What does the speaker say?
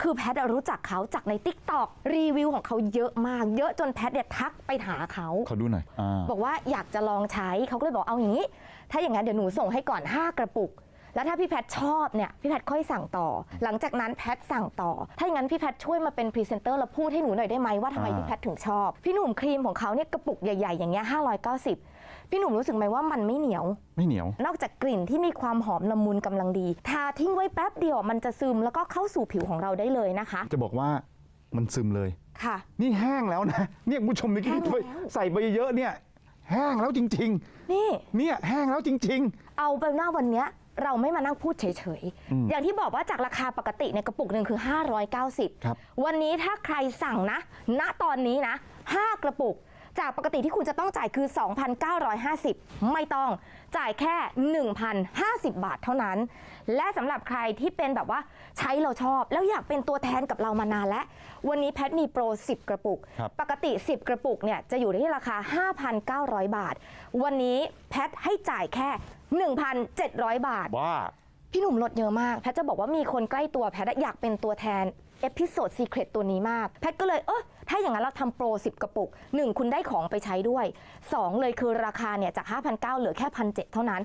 คือแพทย์อะรู้จักเขาจากใน t ิ k t o k รีวิวของเขาเยอะมาก เยอะจนแพทย์เนี่ยทักไปหาเขา ขอดูหน่อยอ่า บอกว่าอยากจะลองใช้เขาก็เลยบอกเอาอย่างนี้ ถ้าอย่างนั้นเดี๋ยวหนูส่งให้ก่อน 5 กระปุก แล้วถ้าพี่แพทย์ชอบเนี่ยพี่แพทย์ค่อยสั่งต่อ หลังจากนั้นแพทย์สั่งต่อ ถ้าอย่างนั้นพี่แพทย์ช่วยมาเป็นพรีเซนเตอร์แล้วพูดให้หนูหน่อยได้ไหมว่าทำไมอ่าพี่แพทย์ถึงชอบ พี่หนุ่มครีมของเขาเนี่ยกระปุกใหญ่ ๆ อย่างเงี้ย590พี่หนุ่มรู้สึกไหมว่ามันไม่เหนียว ไม่เหนียว นอกจากกลิ่นที่มีความหอมละมุนกำลังดี ทาทิ้งไว้แป๊บเดียวมันจะซึมแล้วก็เข้าสู่ผิวของเราได้เลยนะคะ จะบอกว่ามันซึมเลย ค่ะ นี่แห้งแล้วนะเนี่ยคุณผู้ชมนี่แห้งแล้วใส่ไปเยอะเนี่ย แห้งแล้วจริงนี่ๆเนี่ยแห้งแล้วจริงเอาเป็นว่าวันเนี้ย เราไม่มานั่งพูดเฉยอืมๆอย่างที่บอกว่าจากราคาปกติในยกระปุกหนึ่งคือ 590ครับวันนี้ถ้าใครสั่งนะ ณตอนนี้นะ 5 กระปุก จากปกติที่คุณจะต้องจ่ายคือ 2,950 ไม่ต้องจ่ายแค่ 1,050 บาทเท่านั้น และสำหรับใครที่เป็นแบบว่าใช้เราชอบ แล้วอยากเป็นตัวแทนกับเรามานานแล้ว วันนี้แพทมีโปร 10 กระปุก ครับปกติ 10 กระปุกเนี่ยจะอยู่ที่ราคา 5,900 บาท วันนี้แพทให้จ่ายแค่ 1,700 บาทๆว่าพี่หนุ่มลดเยอะมาก แพทจะบอกว่ามีคนใกล้ตัวแพทอะอยากเป็นตัวแทน เอพิโซดซีเครตตัวนี้มาก แพทก็เลย เออถ้าอย่างนั้นเราทำโปร 10 กระปุก 1 คุณได้ของไปใช้ด้วย 2 เลยคือราคาเนี่ยจาก 5,900เหลือแค่ 1,700 เท่านั้น